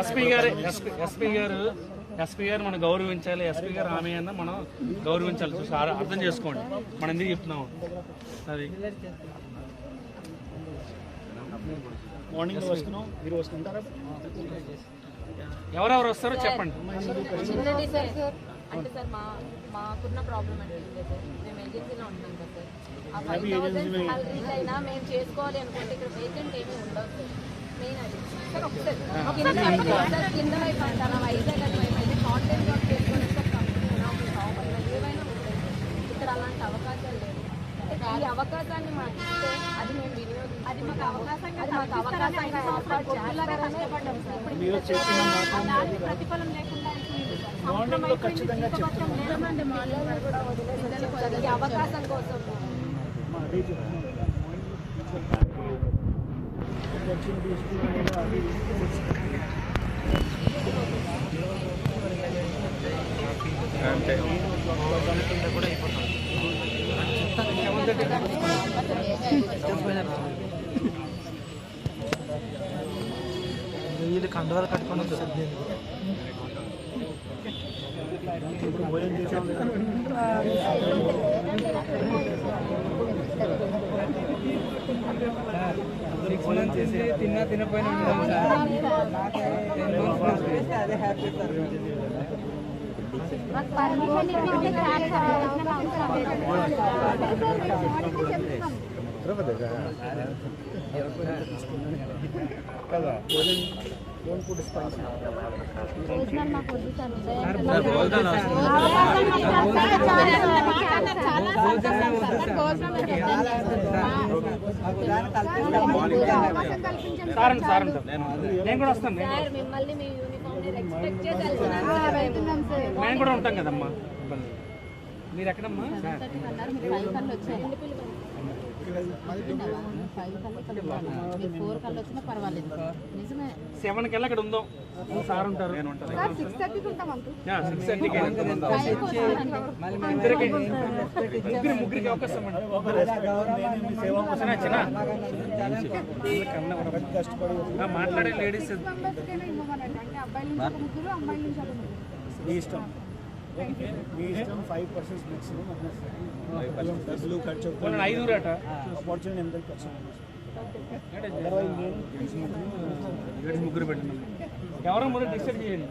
SP గారు SP SP గారు SP గారు మనం గౌరవించాలి. ఎస్పీ గారు ఆమె అన్న మనం గౌరవించాలి. చూసి అర్- అర్థం చేసుకోండి. మనం ఎందుకు చెప్తున్నాం అది. మార్నింగ్ వస్తున్నాం. మీరు వస్తుంటారా? ఎవరెవరు వస్తారో చెప్పండి. చిన్నది సార్ సార్. అంటే సార్ మా మాకున్న ప్రాబ్లం అంటే మేము ఏజెన్సీలో ఉంటున్నాం కదా సార్. ఆ ఫైవ్ థౌసండ్ సాలరీస్ అయినా మేము చేసుకోవాలి అనుకుంటే ఇక్కడ వేకెంట్ ఏమీ ఉండదు సార్. ఇక్కడ అలాంటి అవకాశాలు లేవు. ఈ అవకాశాన్ని మాకు ఇస్తే అది మేము వినియోగం అది మాకు అవకాశంగా అది మాకు దానికి ప్రతిఫలం లేకుండా అయిపోయింది సార్. మార్నింగ్లో ఖచ్చితంగా చెప్తున్నాం లేదండి మార్నింగ్ కూడా వదిలేసి ఈ అవకాశం కోసం మా అదే చెప్తున్నాం వచ్చింది వీళ్ళు కండవాలు కట్టుకొని వచ్చారు. ఇప్పుడు భోజనం చేసాం సిక్స్ మంత్స్ చేసి తిన్నా తినపోయినా సార్. కదా భోజనం నేను కూడా వస్తాను. నేను కూడా ఉంటాం కదమ్మా. ఇబ్బంది. మీరు ఎక్కడమ్మా ఫోర్ కల్లా వచ్చినా పర్వాలేదు నిజమే సెవెన్కి అక్కడ ఉందాం. సార్ ఉంటారు సిక్స్ థర్టీకి ఇద్దరికి ముగ్గురు ముగ్గురికి అవకాశం చిన్న? మాట్లాడే లేడీస్. అబ్బాయిల ఇష్టం. మీ ఇష్టం ఫైవ్ పర్సెంట్ మ్యాక్సిమం డబ్బులు ఖర్చు వాళ్ళని ఐదుగురు అట? ఆపర్చునిటీ ఎంత ఖర్చు లేడీస్ ముగ్గురు పెట్టండి ఎవరో ముందు డిసైడ్ చేయండి?